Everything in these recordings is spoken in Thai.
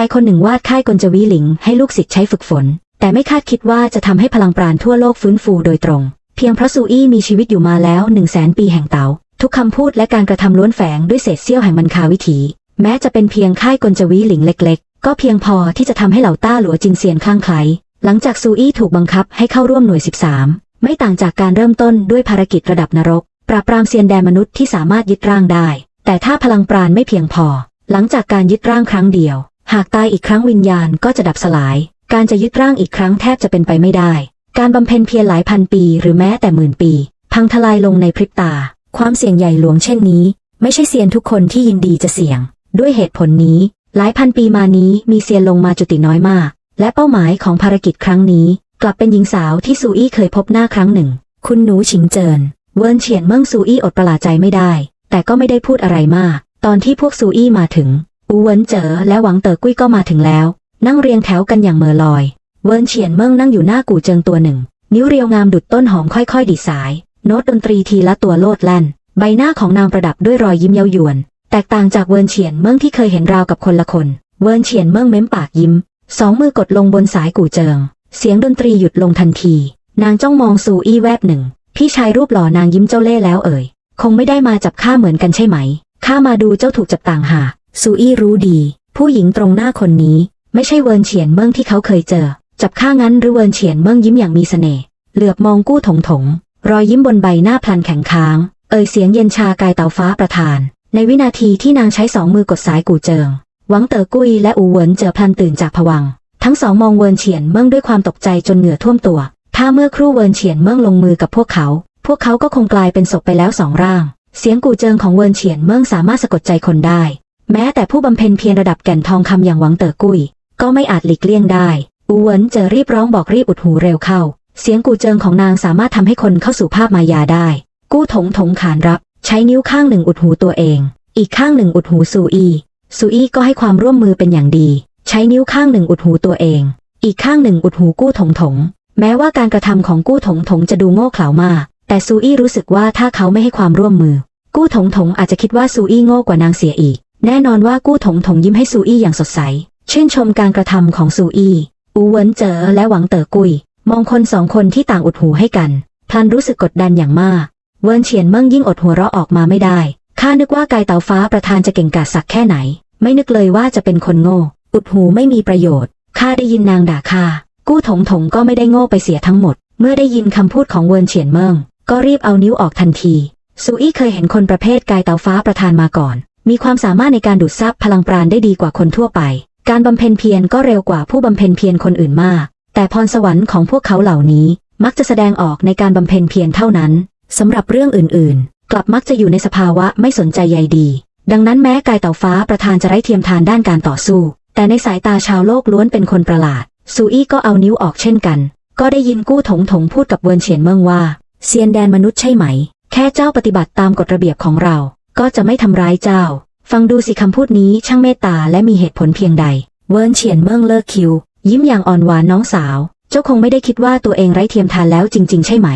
ายคนหนึ่งวาดค่ายกลจวีหลิง ให้ลูกศิษย์ใช้ฝึกฝน แต่ไม่คาดคิดว่าจะทำให้พลังปราณทั่วโลกฟื้นฟูโดยตรง เพียงเพราะซูอี้มีชีวิตอยู่มาแล้วหนึ่งแสนปีแห่งเต๋าทุกคำพูดและการกระทำล้วนแฝงด้วยเศษเสี้ยวแห่งมันคาวิถี แม้จะเป็นเพียงค่ายกลจวีหลิงเล็ก ๆ ก็เพียงพอที่จะทำให้เหล่าต้าหลัวจินเซียนคลั่งไคล้หลังจากซูอี้ถูกบังคับให้เข้าร่วมหน่วย 13 ไม่ต่างจากการเริ่มต้นด้วยภารกิจระดับนรก ปราบปรามเซียนแดนมนุษย์ที่สามารถยึดร่างได้ แต่ถ้าพลังปราณไม่เพียงพอ หลังจากการยึดร่างครั้งเดียว หากตายอีกครั้งวิญญาณก็จะดับสลาย การจะยึดร่างอีกครั้งแทบจะเป็นไปไม่ได้ การบำเพ็ญเพียรหลายพันปีหรือแม้แต่หมื่นปี พังทลายลงในพริบตา ความเสี่ยงใหญ่หลวงเช่นนี้ ไม่ใช่เซียนทุกคนที่ยินดีจะเสี่ยง ด้วยเหตุผลนี้ หลายพันปีมานี้มีเซียนลงมาจุติน้อยมาก และเป้าหมายของภารกิจครั้งนี้ กลับเป็นหญิงสาวที่ซูอี้เคยพบหน้าครั้งหนึ่ง คุณหนูฉิงเจินเวิร์นเฉียนเมิ่งซูอี้อดประหลาดใจไม่ได้ แต่ก็ไม่ได้พูดอะไรมาก ตอนที่พวกซูอี้มาถึง อูเวินเจ๋อและหวังเต๋อกุ้ยก็มาถึงแล้ว นั่งเรียงแถวกันอย่างเม่อลอย เวินเฉียนเมิ่งนั่งอยู่หน้ากู่เจิงตัวหนึ่ง นิ้วเรียวงามดุดต้นหอมค่อยๆ ดีสาย โน้ตดนตรีทีละตัวโลดแล่น ใบหน้าของนางประดับด้วยรอยยิ้มเย้ายวน แตกต่างจากเวินเฉียนเมิ่งที่เคยเห็นราวกับคนละคน เวินเฉียนเมิ่งเม้มปากยิ้ม สองมือกดลงบนสายกู่เจิง เสียงดนตรีหยุดลงทันที นางจ้องมองซูอี้แวบหนึ่ง พี่ชายรูปหล่อนางยิ้มเจ้าเล่ห์แล้วเอ่ย คงไม่ได้มาจับข้าเหมือนกันใช่ไหม ข้ามาดูเจ้าถูกจับต่างหาก ซูอี้รู้ดี ผู้หญิงตรงหน้าคนนี้ ไม่ใช่เวินเฉียนเมิ่งที่เขาเคยเจอ จับข้างั้นหรือเวินเฉียนเมิ่งยิ้มอย่างมีเสน่ห์เหลือบมองกู้ถงถง รอยยิ้มบนใบหน้าพลันแข็งค้าง เอ่ยเสียงเย็นชากายเตาฟ้าประทาน ในวินาทีที่นางใช้สองมือกดสายกู่เจิงหวังเต๋อกุ้ยและอูเวินเจอพลันตื่นจากผวังทั้งสองมองเวินเฉียนเมิ่งด้วยความตกใจจนเหงื่อท่วมตัว ถ้าเมื่อครู่เวินเฉียนเมิ่งลงมือกับพวกเขา พวกเขาก็คงกลายเป็นศพไปแล้วสองร่าง เสียงกู่เจิงของเวินเฉียนเมิ่งสามารถสะกดใจคนได้ แม้แต่ผู้บำเพ็ญเพียรระดับแก่นทองคำอย่างหวังเต๋อกุ้ย ก็ไม่อาจหลีกเลี่ยงได้อูเวินเจอรีบร้องบอกรีบอุดหูเร็วเข้า เสียงกูเจิงของนางสามารถทำให้คนเข้าสู่ภาพมายาได้ กู้ถงถงขานรับ ใช้นิ้วข้างหนึ่งอุดหูตัวเอง อีกข้างหนึ่งอุดหูซูอีซูอีก็ให้ความร่วมมือเป็นอย่างดี ใช้นิ้วข้างหนึ่งอุดหูตัวเอง อีกข้างหนึ่งอุดหูกู้ถงถง แม้ว่าการกระทำของกู้ถงถงจะดูโง่เขลามาก แต่ซูอี้รู้สึกว่าถ้าเขาไม่ให้ความร่วมมือ กู้ถงถงอาจจะคิดว่าซูอี้โง่กว่านางเสียอีก แน่นอนว่ากู้ถงถงยิ้มให้ซูอี้อย่างสดใส ชื่นชมการกระทำของซูอี้ อูเวินเจอและหวังเต๋อกุย มองคนสองคนที่ต่างอุดหูให้กันพลันรู้สึกกดดันอย่างมาก เวินเฉียนเมิ่งยิ่งอดหัวเราะออกมาไม่ได้ ข้านึกว่ากายเตาฟ้าประธานจะเก่งกาจสักแค่ไหน ไม่นึกเลยว่าจะเป็นคนโง่ อุดหูไม่มีประโยชน์ ข้าได้ยินนางด่าข้า กู้ถงถงก็ไม่ได้โง่ไปเสียทั้งหมด เมื่อได้ยินคำพูดของเวินเฉียนเมิ่ง ก็รีบเอานิ้วออกทันที ซูอี้เคยเห็นคนประเภทกายเตาฟ้าประธานมาก่อน มีความสามารถในการดูดซับพลังปราณได้ดีกว่าคนทั่วไป การบำเพ็ญเพียรก็เร็วกว่าผู้บำเพ็ญเพียรคนอื่นมาก แต่พรสวรรค์ของพวกเขาเหล่านี้ มักจะแสดงออกในการบำเพ็ญเพียรเท่านั้นสำหรับเรื่องอื่นๆ กลับมักจะอยู่ในสภาวะไม่สนใจใยดี ดังนั้นแม้กายเต่าฟ้าประธานจะไร้เทียมทานด้านการต่อสู้ แต่ในสายตาชาวโลกล้วนเป็นคนประหลาดซูอี้ก็เอานิ้วออกเช่นกัน ก็ได้ยินกู้ถงถงพูดกับเวินเฉียนเมิงว่าเซียนแดนมนุษย์ใช่ไหม แค่เจ้าปฏิบัติตามกฎระเบียบของเรา ก็จะไม่ทำร้ายเจ้า ฟังดูสิคำพูดนี้ช่างเมตตาและมีเหตุผลเพียงใด เวินเฉียนเมิงเลิกคิว ยิ้มอย่างอ่อนหวานน้องสาว เจ้าคงไม่ได้คิดว่าตัวเองไร้เทียมทานแล้วจริง ๆ ใช่ไหม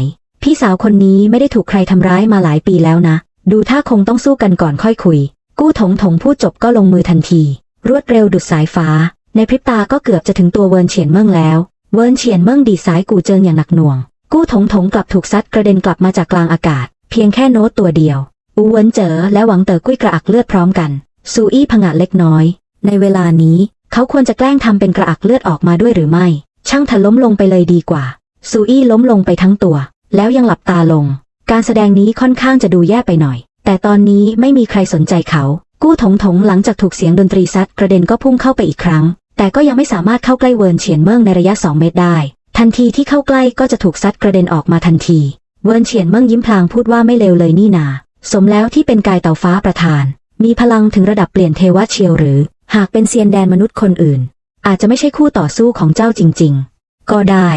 พี่สาวคนนี้ไม่ได้ถูกใครทำร้ายมาหลายปีแล้วนะ ดูท่าคงต้องสู้กันก่อนค่อยคุย กู้ถงถงพูดจบก็ลงมือทันที รวดเร็วดุดสายฟ้า ในพริบตาก็เกือบจะถึงตัวเวินเฉียนเมิงแล้ว เวินเฉียนเมิงดีสายกูเจิงอย่างหนักหน่วง กู้ถงถงกลับถูกซัดกระเด็นกลับมาจากกลางอากาศ เพียงแค่โน้ตตัวเดียว อูเวินเจ๋อและหวังเต๋อกุ้ยกระอักเลือดพร้อมกัน ซูอี้ผงะเล็กน้อย ในเวลานี้ เขาควรจะแกล้งทำเป็นกระอักเลือดออกมาด้วยหรือไม่ ช่างถล้มลงไปเลยดีกว่า ซูอี้ล้มลงไปทั้งตัว แล้วยังหลับตาลง การแสดงนี้ค่อนข้างจะดูแย่ไปหน่อย แต่ตอนนี้ไม่มีใครสนใจเขา กู้ถงถงหลังจากถูกเสียงดนตรีซัดกระเด็นก็พุ่งเข้าไปอีกครั้ง แต่ก็ยังไม่สามารถเข้าใกล้เวิร์นเฉียนเมิงในระยะ 2 เมตรได้ ทันทีที่เข้าใกล้ก็จะถูกซัดกระเด็นออกมาทันที เวิร์นเฉียนเมิงยิ้มพลางพูดว่าไม่เลวเลยนี่นา สมแล้วที่เป็นกายเต่าฟ้าประธาน มีพลังถึงระดับเปลี่ยนเทวะเชียวหรือ หากเป็นเซียนแดนมนุษย์คนอื่น อาจจะไม่ใช่คู่ต่อสู้ของเจ้าจริง ๆ ก็ได้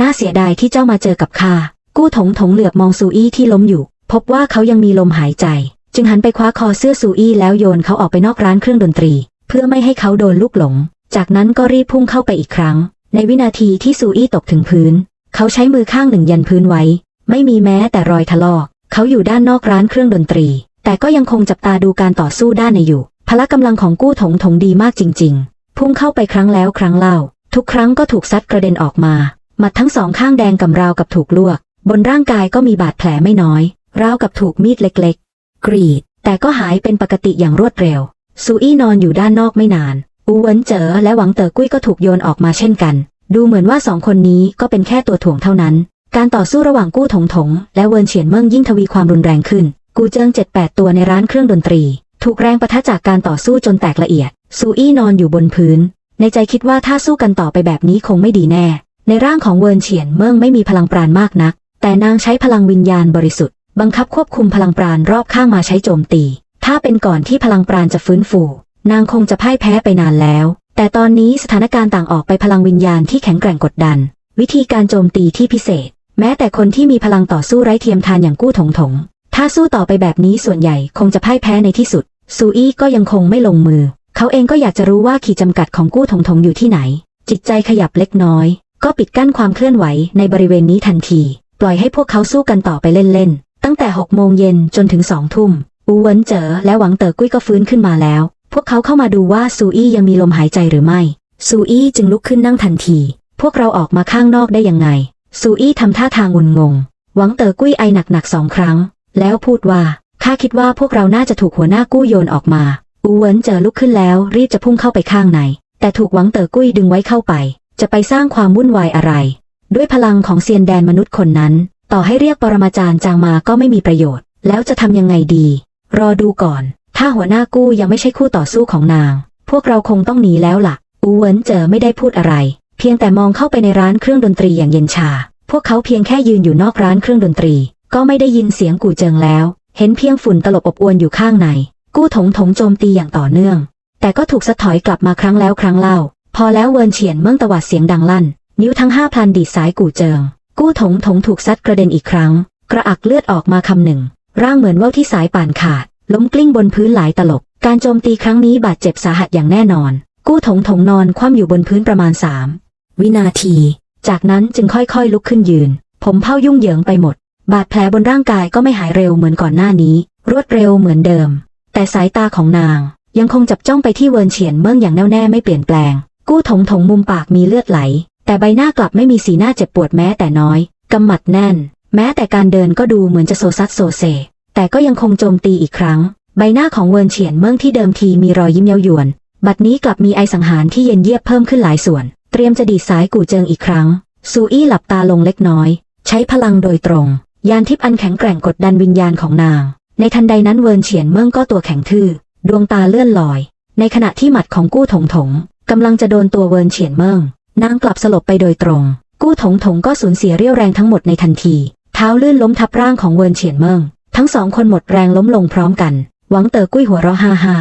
น่าเสียดายที่เจ้ามาเจอกับข้ากู้ถงถงเหลือบมองซูอี้ที่ล้มอยู่ พบว่าเขายังมีลมหายใจ จึงหันไปคว้าคอเสื้อซูอี้แล้วโยนเขาออกไปนอกร้านเครื่องดนตรี เพื่อไม่ให้เขาโดนลูกหลง จากนั้นก็รีบพุ่งเข้าไปอีกครั้ง ในวินาทีที่ซูอี้ตกถึงพื้น เขาใช้มือข้างหนึ่งยันพื้นไว้ ไม่มีแม้แต่รอยถลอก เขาอยู่ด้านนอกร้านเครื่องดนตรี แต่ก็ยังคงจับตาดูการต่อสู้ด้านในอยู่ พละกำลังของกู้ถงถงดีมากจริง ๆ พุ่งเข้าไปครั้งแล้วครั้งเล่า ทุกครั้งก็ถูกซัดกระเด็นออกมา หมัดทั้งสองข้างแดงกำราวกับถูกลวก บนร่างกายก็มีบาดแผลไม่น้อย ราวกับถูกมีดเล็กๆ กรีด แต่ก็หายเป็นปกติอย่างรวดเร็ว ซูอี้นอนอยู่ด้านนอกไม่นาน อูเหวินเจ๋อและหวังเต๋อกุ้ยก็ถูกโยนออกมาเช่นกัน ดูเหมือนว่าสองคนนี้ก็เป็นแค่ตัวถ่วงเท่านั้น การต่อสู้ระหว่างกู้ถงถง และเวินเฉียนเมิ่งยิ่งทวีความรุนแรงขึ้น กูเจิงเจ็ดแปดตัวในร้านเครื่องดนตรี ถูกแรงประทะจากการต่อสู้จนแตกละเอียด ซูอี้นอนอยู่บนพื้น ในใจคิดว่าถ้าสู้กันต่อไปแบบนี้คงไม่ดีแน่ ในร่างของเวินเฉียนเมิ่งไม่มีพลังปราณมากนัก แต่นางใช้พลังวิญญาณบริสุทธิ์ บังคับควบคุมพลังปราณรอบข้างมาใช้โจมตี ถ้าเป็นก่อนที่พลังปราณจะฟื้นฟู นางคงจะพ่ายแพ้ไปนานแล้ว แต่ตอนนี้สถานการณ์ต่างออกไปพลังวิญญาณที่แข็งแกร่งกดดัน วิธีการโจมตีที่พิเศษ แม้แต่คนที่มีพลังต่อสู้ไร้เทียมทานอย่างกู้ถงถง ถ้าสู้ต่อไปแบบนี้ส่วนใหญ่คงจะพ่ายแพ้ในที่สุด ซูอี้ก็ยังคงไม่ลงมือ เขาเองก็อยากจะรู้ว่าขีดจำกัดของกู้ถงถงอยู่ที่ไหน จิตใจขยับเล็กน้อย ก็ปิดกั้นความเคลื่อนไหวในบริเวณนี้ทันที ปล่อยให้พวกเขาสู้กันต่อไปเล่นๆ ตั้งแต่6โมงเย็นจนถึงสองทุ่ม อูเหวินเจ๋อและหวังเต๋อกุ้ยก็ฟื้นขึ้นมาแล้ว พวกเขาเข้ามาดูว่าซูอี้ยังมีลมหายใจหรือไม่ ซูอี้จึงลุกขึ้นนั่งทันที พวกเราออกมาข้างนอกได้ยังไง ซูอี้ทำท่าทางงุนงง หวังเต๋อกุ้ยไอหนักๆสองครั้ง แล้วพูดว่า ข้าคิดว่าพวกเราน่าจะถูกหัวหน้ากู้โยนออกมา อูเวินเจอลุกขึ้นแล้วรีบจะพุ่งเข้าไปข้างใน แต่ถูกหวังเต๋อกุ้ยดึงไว้เข้าไป จะไปสร้างความวุ่นวายอะไร ด้วยพลังของเซียนแดนมนุษย์คนนั้น ต่อให้เรียกปรมาจารย์จางมาก็ไม่มีประโยชน์ แล้วจะทำยังไงดี รอดูก่อน ถ้าหัวหน้ากู้ยังไม่ใช่คู่ต่อสู้ของนาง พวกเราคงต้องหนีแล้วล่ะ อูเวินเจอไม่ได้พูดอะไร พียงแต่มองเข้าไปในร้านเครื่องดนตรีอย่างเย็นชา พวกเขาเพียงแค่ยืนอยู่นอกร้านเครื่องดนตรี ก็ไม่ได้ยินเสียงกู่เจิงแล้ว เห็นเพียงฝุ่นตลบอบอวนอยู่ข้างใน กู้ถงถงโจมตีอย่างต่อเนื่อง แต่ก็ถูกสะถอยกลับมาครั้งแล้วครั้งเล่า พอแล้วเวินเฉียนเมื่งตวัดเสียงดังลั่น นิ้วทั้งห้าพลันดีดสายกู่เจิง กู้ถงถงถูกซัดกระเด็นอีกครั้ง กระอักเลือดออกมาคำหนึ่ง ร่างเหมือนว่าวที่สายป่านขาด ล้มกลิ้งบนพื้นหลายตลบ การโจมตีครั้งนี้บาดเจ็บสาหัสอย่างแน่นอน กู้ถงถงนอนคว่ำอยู่บนพื้นประมาณสาม วินาที จากนั้นจึงค่อยๆลุกขึ้นยืน ผมเผ้ายุ่งเหยิงไปหมด บาดแผลบนร่างกายก็ไม่หายเร็วเหมือนก่อนหน้านี้ รวดเร็วเหมือนเดิม แต่สายตาของนาง ยังคงจับจ้องไปที่เวินเฉียนเมื่งอย่างแน่วแน่ไม่เปลี่ยนแปลง กู้ถงถงมุมปากมีเลือดไหล แต่ใบหน้ากลับไม่มีสีหน้าเจ็บปวดแม้แต่น้อยกำหมัดแน่น แม้แต่การเดินก็ดูเหมือนจะโซซัดโซเซ แต่ก็ยังคงโจมตีอีกครั้ง ใบหน้าของเวินเฉียนเมื่งที่เดิมทีมีรอยยิ้มเย้ายวน บัดนี้กลับมีไอสังหารที่เย็นเยียบเพิ่มขึ้นหลายส่วน เตรียมจะดีสายกู่เจิงอีกครั้ง ซูอี้หลับตาลงเล็กน้อย ใช้พลังโดยตรง ยานทิพย์อันแข็งแกร่งกดดันวิญญาณของนาง ในทันใดนั้นเวินเฉียนเมิ่งก็ตัวแข็งทื่อ ดวงตาเลื่อนลอย ในขณะที่หมัดของกู้ถงถงกำลังจะโดนตัวเวินเฉียนเมิ่งนางกลับสลบไปโดยตรง กู้ถงถงก็สูญเสียเรี่ยวแรงทั้งหมดในทันที เท้าลื่นล้มทับร่างของเวินเฉียนเมิ่งทั้งสองคนหมดแรงล้มลงพร้อมกัน หวังเตอกุ้ยหัวเราะฮ่าฮ่า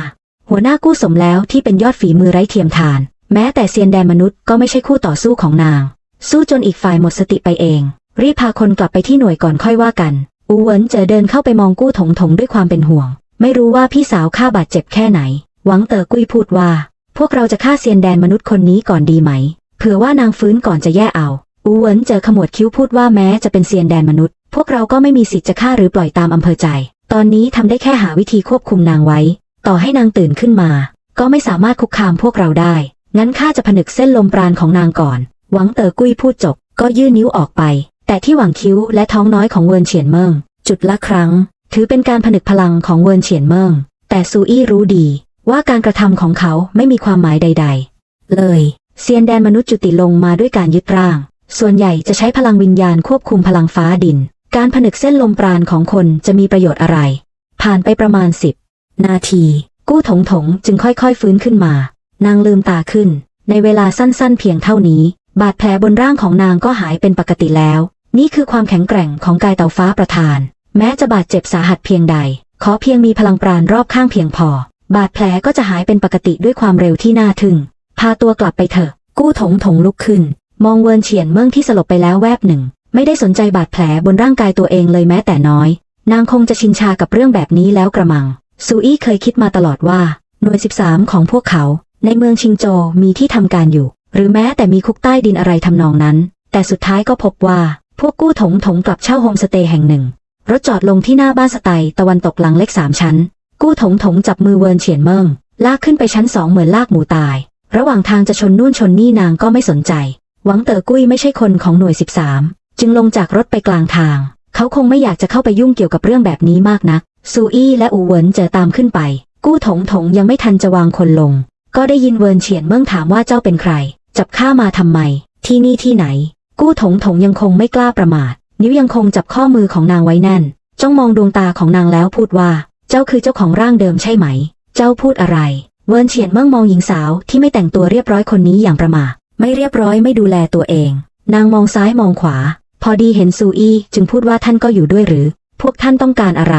หัวหน้ากู้สมแล้วที่เป็นยอดฝีมือไร้เทียมทาน แม้แต่เซียนแดนมนุษย์ก็ไม่ใช่คู่ต่อสู้ของนาง สู้จนอีกฝ่ายหมดสติไปเอง รีบพาคนกลับไปที่หน่วยก่อนค่อยว่ากัน อูเวินเจอเดินเข้าไปมองกู้ถงถงด้วยความเป็นห่วง ไม่รู้ว่าพี่สาวข้าบาดเจ็บแค่ไหน หวังเตอกุ้ยพูดว่า พวกเราจะฆ่าเซียนแดนมนุษย์คนนี้ก่อนดีไหม เผื่อว่านางฟื้นก่อนจะแย่เอา อูเวินเจอขมวดคิ้วพูดว่าแม้จะเป็นเซียนแดนมนุษย์ พวกเราก็ไม่มีสิทธิ์จะฆ่าหรือปล่อยตามอำเภอใจ ตอนนี้ทำได้แค่หาวิธีควบคุมนางไว้ ต่อให้นางตื่นขึ้นมา ก็ไม่สามารถคุกคามพวกเราได้ งั้นข้าจะผนึกเส้นลมปราณของนางก่อน หวังเตอกุ้ยพูดจบ ก็ยื่นนิ้วออกไป แต่ที่หวังคิ้วและท้องน้อยของเวินเฉียนเมิงจุดละครั้ง ถือเป็นการผนึกพลังของเวินเฉียนเมิงแต่ซูอี้รู้ดี ว่าการกระทำของเขาไม่มีความหมายใด ๆ เลยเซียนแดนมนุษย์จุติลงมาด้วยการยึดร่าง ส่วนใหญ่จะใช้พลังวิญญาณควบคุมพลังฟ้าดิน การผนึกเส้นลมปราณของคนจะมีประโยชน์อะไร ผ่านไปประมาณสิบนาที กู้ถงถงจึงค่อยๆฟื้นขึ้นมา นางลืมตาขึ้น ในเวลาสั้นๆ เพียงเท่านี้ บาดแผลบนร่างของนางก็หายเป็นปกติแล้ว นี่คือความแข็งแกร่งของกายเต่าฟ้าประทาน แม้จะบาดเจ็บสาหัสเพียงใด ขอเพียงมีพลังปราณรอบข้างเพียงพอ บาดแผลก็จะหายเป็นปกติด้วยความเร็วที่น่าทึ่ง พาตัวกลับไปเถอะ กู้ถงถงลุกขึ้น มองเวินเฉียนเมื่งที่สลบไปแล้วแวบหนึ่ง ไม่ได้สนใจบาดแผลบนร่างกายตัวเองเลยแม้แต่น้อย นางคงจะชินชากับเรื่องแบบนี้แล้วกระมังซูอี้เคยคิดมาตลอดว่าหน่วย 13 ของพวกเขา ในเมืองชิงโจมีที่ทำการอยู่ หรือแม้แต่มีคุกใต้ดินอะไรทำนองนั้น แต่สุดท้ายก็พบว่า พวกกู้ถงถงกลับเช่าโฮมสเตย์แห่งหนึ่ง รถจอดลงที่หน้าบ้านสไตล์ตะวันตกหลังเล็กสามชั้น กู้ถงถงจับมือเวินเฉียนเมิงลากขึ้นไปชั้นสองเหมือนลากหมูตาย ระหว่างทางจะชนนู่นชนนี่นางก็ไม่สนใจ หวังเต๋อกุ้ยไม่ใช่คนของหน่วย 13 จึงลงจากรถไปกลางทาง เขาคงไม่อยากจะเข้าไปยุ่งเกี่ยวกับเรื่องแบบนี้มากนักซูอี้และอูเวินเจอตามขึ้นไป กู้ถงถงยังไม่ทันจะวางคนลง ก็ได้ยินเวินเฉียนเมืองถามว่าเจ้าเป็นใคร จับข้ามาทำไม ที่นี่ที่ไหน กู้ถงถงยังคงไม่กล้าประมาท นิ้วยังคงจับข้อมือของนางไว้แน่น จ้องมองดวงตาของนางแล้วพูดว่า เจ้าคือเจ้าของร่างเดิมใช่ไหม เจ้าพูดอะไร เวินเฉียนเมืองมองหญิงสาวที่ไม่แต่งตัวเรียบร้อยคนนี้อย่างประมาทไม่เรียบร้อยไม่ดูแลตัวเอง นางมองซ้ายมองขวา พอดีเห็นซูอี้จึงพูดว่าท่านก็อยู่ด้วยหรือ พวกท่านต้องการอะไร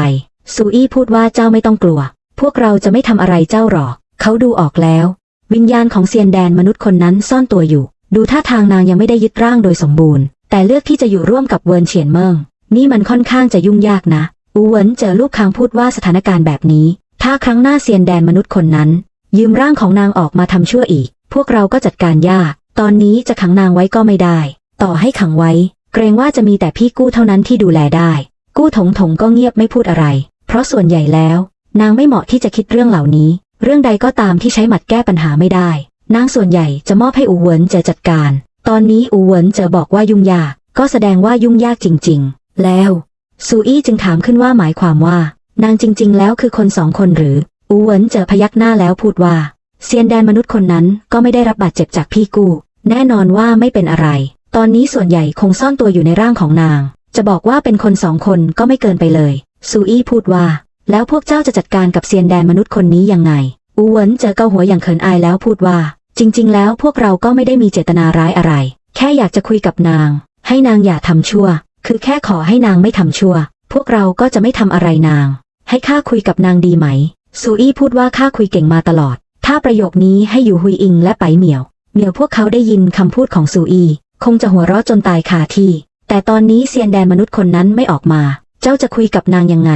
ซูอี้พูดว่าเจ้าไม่ต้องกลัว พวกเราจะไม่ทำอะไรเจ้าหรอก เขาดูออกแล้ว วิญญาณของเซียนแดนมนุษย์คนนั้นซ่อนตัวอยู่ ดูท่าทางนางยังไม่ได้ยึดร่างโดยสมบูรณ์ แต่เลือกที่จะอยู่ร่วมกับเวินเฉียนเมิงนี่มันค่อนข้างจะยุ่งยากนะ อูเหวินเจอลูกค้างพูดว่าสถานการณ์แบบนี้ ถ้าครั้งหน้าเซียนแดนมนุษย์คนนั้น ยืมร่างของนางออกมาทำชั่วอีก พวกเราก็จัดการยาก ตอนนี้จะขังนางไว้ก็ไม่ได้ ต่อให้ขังไว้ เกรงว่าจะมีแต่พี่กู้เท่านั้นที่ดูแลได้ กู้ถงถงก็เงียบไม่พูดอะไร เพราะส่วนใหญ่แล้ว นางไม่เหมาะที่จะคิดเรื่องเหล่านี้ เรื่องใดก็ตามที่ใช้หมัดแก้ปัญหาไม่ได้ นางส่วนใหญ่จะมอบให้อูเวินเจอจัดการ ตอนนี้อูเวินเจอบอกว่ายุ่งยาก ก็แสดงว่ายุ่งยากจริง ๆ แล้วซูอี้จึงถามขึ้นว่าหมายความว่า นางจริง ๆ แล้วคือคนสองคนหรือ อูเวินเจอพยักหน้าแล้วพูดว่าเซียนแดนมนุษย์คนนั้นก็ไม่ได้รับบาดเจ็บจากพี่กู้ แน่นอนว่าไม่เป็นอะไร ตอนนี้ส่วนใหญ่คงซ่อนตัวอยู่ในร่างของนาง จะบอกว่าเป็นคนสองคนก็ไม่เกินไปเลยซูอี้พูดว่า แล้วพวกเจ้าจะจัดการกับเซียนแดนมนุษย์คนนี้ยังไง อูเหวินเจอเกาหัวอย่างเขินอายแล้วพูดว่า จริง ๆ แล้วพวกเราก็ไม่ได้มีเจตนาร้ายอะไร แค่อยากจะคุยกับนาง ให้นางอย่าทำชั่ว คือแค่ขอให้นางไม่ทำชั่ว พวกเราก็จะไม่ทำอะไรนาง ให้ข้าคุยกับนางดีไหม ซูอี้พูดว่าข้าคุยเก่งมาตลอด ถ้าประโยคนี้ให้อยู่ฮุยอิงและไปเหมียว เหมียวพวกเขาได้ยินคำพูดของซูอี้คงจะหัวเราะจนตายคาที่ แต่ตอนนี้เซียนแดนมนุษย์คนนั้นไม่ออกมา เจ้าจะคุยกับนางยังไง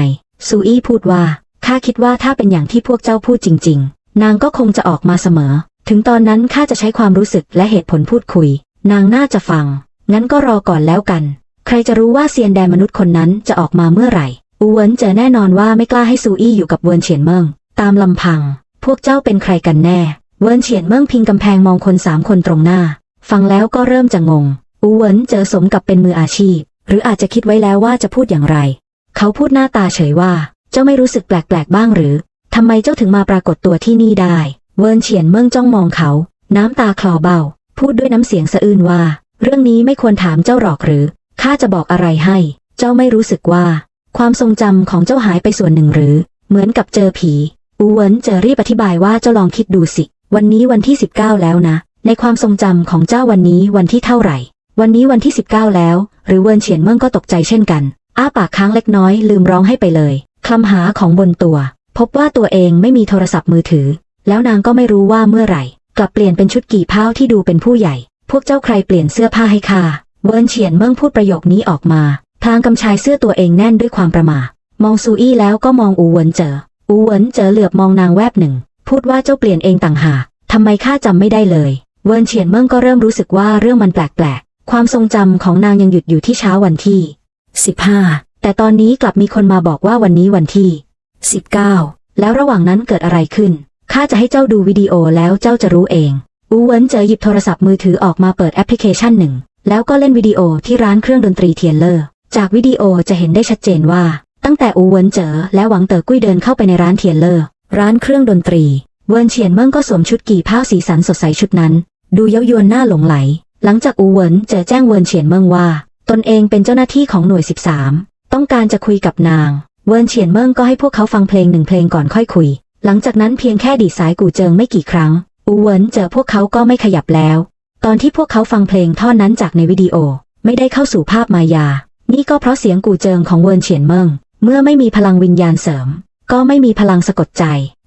ซูอี้พูดว่า ข้าคิดว่าถ้าเป็นอย่างที่พวกเจ้าพูดจริง ๆ นางก็คงจะออกมาเสมอ ถึงตอนนั้นข้าจะใช้ความรู้สึกและเหตุผลพูดคุย นางน่าจะฟัง งั้นก็รอก่อนแล้วกัน ใครจะรู้ว่าเซียนแดนมนุษย์คนนั้นจะออกมาเมื่อไหร่ อูเวินเจอแน่นอนว่าไม่กล้าให้ซูอี้อยู่กับเวินเฉียนเมิง ตามลำพัง พวกเจ้าเป็นใครกันแน่ เวินเฉียนเมิงพิงกำแพงมองคนสามคนตรงหน้า ฟังแล้วก็เริ่มจะงง อูเวินเจอสมกับเป็นมืออาชีพ หรืออาจจะคิดไว้แล้วว่าจะพูดอย่างไร เขาพูดหน้าตาเฉยว่า เจ้าไม่รู้สึกแปลกๆบ้างหรือ ทำไมเจ้าถึงมาปรากฏตัวที่นี่ได้ เวินเฉียนเมิงจ้องมองเขา น้ำตาคลอเบา พูดด้วยน้ำเสียงสะอื้นว่า เรื่องนี้ไม่ควรถามเจ้าหรอกหรือ ข้าจะบอกอะไรให้ เจ้าไม่รู้สึกว่า ความทรงจำของเจ้าหายไปส่วนหนึ่งหรือ เหมือนกับเจอผี อูเวินเจอรีบอธิบายว่าเจ้าลองคิดดูสิ วันนี้วันที่ 19 แล้วนะ ในความทรงจำของเจ้าวันนี้วันที่เท่าไหร่ วันนี้วันที่ 19 แล้ว หรือเวินเฉียนเมิงก็ตกใจเช่นกัน อ้าปากค้างเล็กน้อยลืมร้องให้ไปเลย คลำหาของบนตัว พบว่าตัวเองไม่มีโทรศัพท์มือถือ แล้วนางก็ไม่รู้ว่าเมื่อไหร่ กลับเปลี่ยนเป็นชุดกี่เผาที่ดูเป็นผู้ใหญ่ พวกเจ้าใครเปลี่ยนเสื้อผ้าให้ข้าเวินเฉียนเมิ่งพูดประโยคนี้ออกมาพลางกำชายเสื้อตัวเองแน่นด้วยความประหม่ามองซูอี้แล้วก็มองอูเหวินเจอ อูเหวินเจอเหลือบมองนางแวบหนึ่ง พูดว่าเจ้าเปลี่ยนเองต่างหากทำไมข้าจำไม่ได้เลย เวินเฉียนเมิ่งก็เริ่มรู้สึกว่าเรื่องมันแปลกๆ ความทรงจำของนางยังหยุดอยู่ที่เช้าวันที่ 15 แต่ตอนนี้กลับมีคนมาบอกว่าวันนี้วันที่ 19 แล้วระหว่างนั้นเกิดอะไรขึ้น ข้าจะให้เจ้าดูวิดีโอแล้วเจ้าจะรู้เอง อูเวินเจอหยิบโทรศัพท์มือถือออกมาเปิดแอปพลิเคชันหนึ่ง แล้วก็เล่นวิดีโอที่ร้านเครื่องดนตรีเทียนเลอร์ จากวิดีโอจะเห็นได้ชัดเจนว่า ตั้งแต่อูเวินเจอและหวังเต๋อกุ้ยเดินเข้าไปในร้านเทียนเลอร์ ร้านเครื่องดนตรี เวินเฉียนเมิ่งก็สวมชุดกี่ผ้าสีสันสดใสชุดนั้น ดูเย้ายวนหน้าหลงไหล หลังจากอูเวินเจอแจ้งเวินเฉียนเมิ่งว่า ตนเองเป็นเจ้าหน้าที่ของหน่วย 13 ต้องการจะคุยกับนาง เวินเฉียนเมิ่งก็ให้พวกเขาฟังเพลงหนึ่งเพลงก่อนค่อยคุย หลังจากนั้นเพียงแค่ดีสายกูเจิงไม่กี่ครั้ง อูเวินเจอพวกเขาก็ไม่ขยับแล้ว ตอนที่พวกเขาฟังเพลงท่อนนั้นจากในวิดีโอ ไม่ได้เข้าสู่ภาพมายา นี่ก็เพราะเสียงกูเจิงของเวินเฉียนเมิ่ง เมื่อไม่มีพลังวิญญาณเสริม ก็ไม่มีพลังสะกดใจ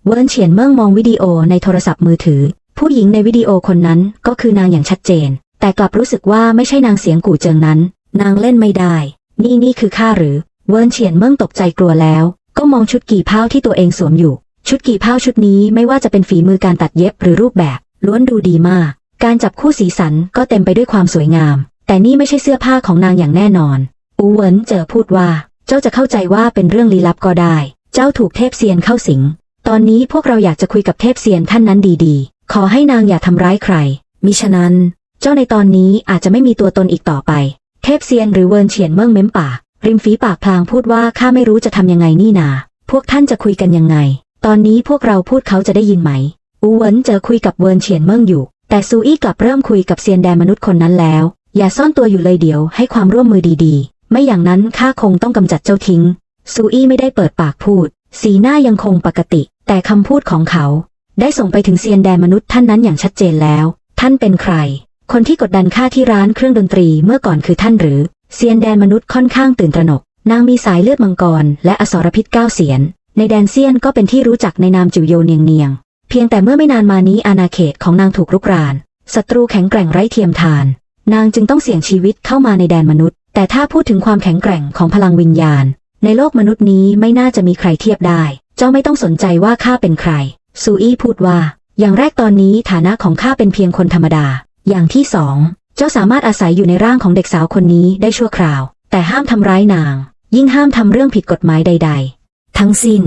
เวินเฉียนเมิ่งมองวิดีโอในโทรศัพท์มือถือ ผู้หญิงในวิดีโอคนนั้นก็คือนางอย่างชัดเจน แต่กลับรู้สึกว่าไม่ใช่นางเสียงกู่เจิงนั้น นางเล่นไม่ได้ นี่นี่คือข้าหรือ เวินเฉียนเมิ่งตกใจกลัวแล้ว ก็มองชุดกี่เผาที่ตัวเองสวมอยู่ ชุดกี่เผาชุดนี้ไม่ว่าจะเป็นฝีมือการตัดเย็บหรือรูปแบบ ล้วนดูดีมาก การจับคู่สีสันก็เต็มไปด้วยความสวยงาม แต่นี่ไม่ใช่เสื้อผ้าของนางอย่างแน่นอน อูเวินเจอพูดว่า เจ้าจะเข้าใจว่าเป็นเรื่องลี้ลับก็ได้ เจ้าถูกเทพเซียนเข้าสิง ตอนนี้พวกเราอยากจะคุยกับเทพเซียนท่านนั้นดีๆ ขอให้นางอย่าทำร้ายใคร มิฉะนั้น เจ้าในตอนนี้อาจจะไม่มีตัวตนอีกต่อไป เทพเซียนหรือเวินเฉียนเมิ่งเม้มปาก ริมฝีปากพลางพูดว่าข้าไม่รู้จะทำยังไงนี่นา พวกท่านจะคุยกันยังไง ตอนนี้พวกเราพูดเขาจะได้ยินไหม อูเวินเจอคุยกับเวินเฉียนเมิ่งอยู่ แต่ซูอี้กลับเริ่มคุยกับเซียนแดนมนุษย์คนนั้นแล้ว อย่าซ่อนตัวอยู่เลยเดี๋ยวให้ความร่วมมือดีๆ ไม่อย่างนั้นข้าคงต้องกำจัดเจ้าทิ้ง ซูอี้ไม่ได้เปิดปากพูด สีหน้ายังคงปกติ แต่คำพูดของเขา ได้ส่งไปถึงเซียนแดนมนุษย์ท่านนั้นอย่างชัดเจนแล้ว ท่านเป็นใคร คนที่กดดันข้าที่ร้านเครื่องดนตรีเมื่อก่อนคือท่านหรือ เซียนแดนมนุษย์ค่อนข้างตื่นตระหนก นางมีสายเลือดมังกร และอสรพิษเก้าเสียน ในแดนเซียนก็เป็นที่รู้จักในนามจิวโยเนียงเนียง เพียงแต่เมื่อไม่นานมานี้อาณาเขตของนางถูกรุกราน ศัตรูแข็งแกร่งไร้เทียมทาน นางจึงต้องเสี่ยงชีวิตเข้ามาในแดนมนุษย์ แต่ถ้าพูดถึงความแข็งแกร่งของพลังวิญญาณ ในโลกมนุษย์นี้ไม่น่าจะมีใครเทียบได้ เจ้าไม่ต้องสนใจว่าข้าเป็นใคร ซูอี้พูดว่า อย่างแรกตอนนี้ฐานะของข้าเป็นเพียงคนธรรมดา อย่างที่สอง เจ้าสามารถอาศัยอยู่ในร่างของเด็กสาวคนนี้ได้ชั่วคราว แต่ห้ามทำร้ายนาง ยิ่งห้ามทำเรื่องผิดกฎหมายใด ๆ ทั้งสิ้น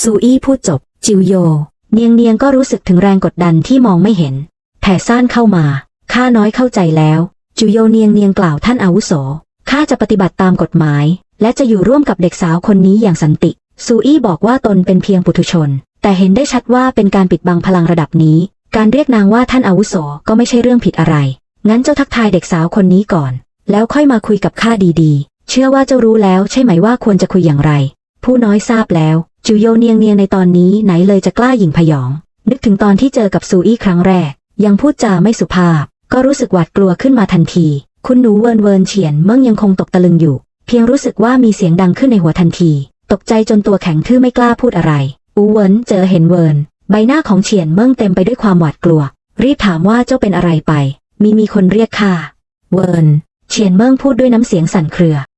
ซูอี้พูดจบ จิวโย เนียงเนียงก็รู้สึกถึงแรงกดดันที่มองไม่เห็น แผ่ซ่านเข้ามา ข้าน้อยเข้าใจแล้ว จิวโยเนียงเนียงกล่าวท่านอาวุโส ข้าจะปฏิบัติตามกฎหมาย และจะอยู่ร่วมกับเด็กสาวคนนี้อย่างสันติ ซูอี้บอกว่าตนเป็นเพียงปุถุชน แต่เห็นได้ชัดว่าเป็นการปิดบังพลังระดับนี้ การเรียกนางว่าท่านอาวุโสก็ไม่ใช่เรื่องผิดอะไร งั้นเจ้าทักทายเด็กสาวคนนี้ก่อน แล้วค่อยมาคุยกับข้าดีๆ เชื่อว่าเจ้ารู้แล้วใช่ไหมว่าควรจะคุยอย่างไร ผู้น้อยทราบแล้วจิวโยเนียงเนียงในตอนนี้ไหนเลยจะกล้าหยิ่งพยอง นึกถึงตอนที่เจอกับซูอี้ครั้งแรก ยังพูดจาไม่สุภาพ ก็รู้สึกหวาดกลัวขึ้นมาทันที คุณหนูเวินเวินเฉียนเมิ่งยังคงตกตะลึงอยู่ เพียงรู้สึกว่ามีเสียงดังขึ้นในหัวทันที ตกใจจนตัวแข็งทื่อไม่กล้าพูดอะไร อูเวินเจอเห็นเวิน ใบหน้าของเฉียนเมิ่งเต็มไปด้วยความหวาดกลัว รีบถามว่าเจ้าเป็นอะไรไป มีมีคนเรียกข้าเวินเฉียนเมิ่งพูดด้วยน้ำเสียงสั่นเครือ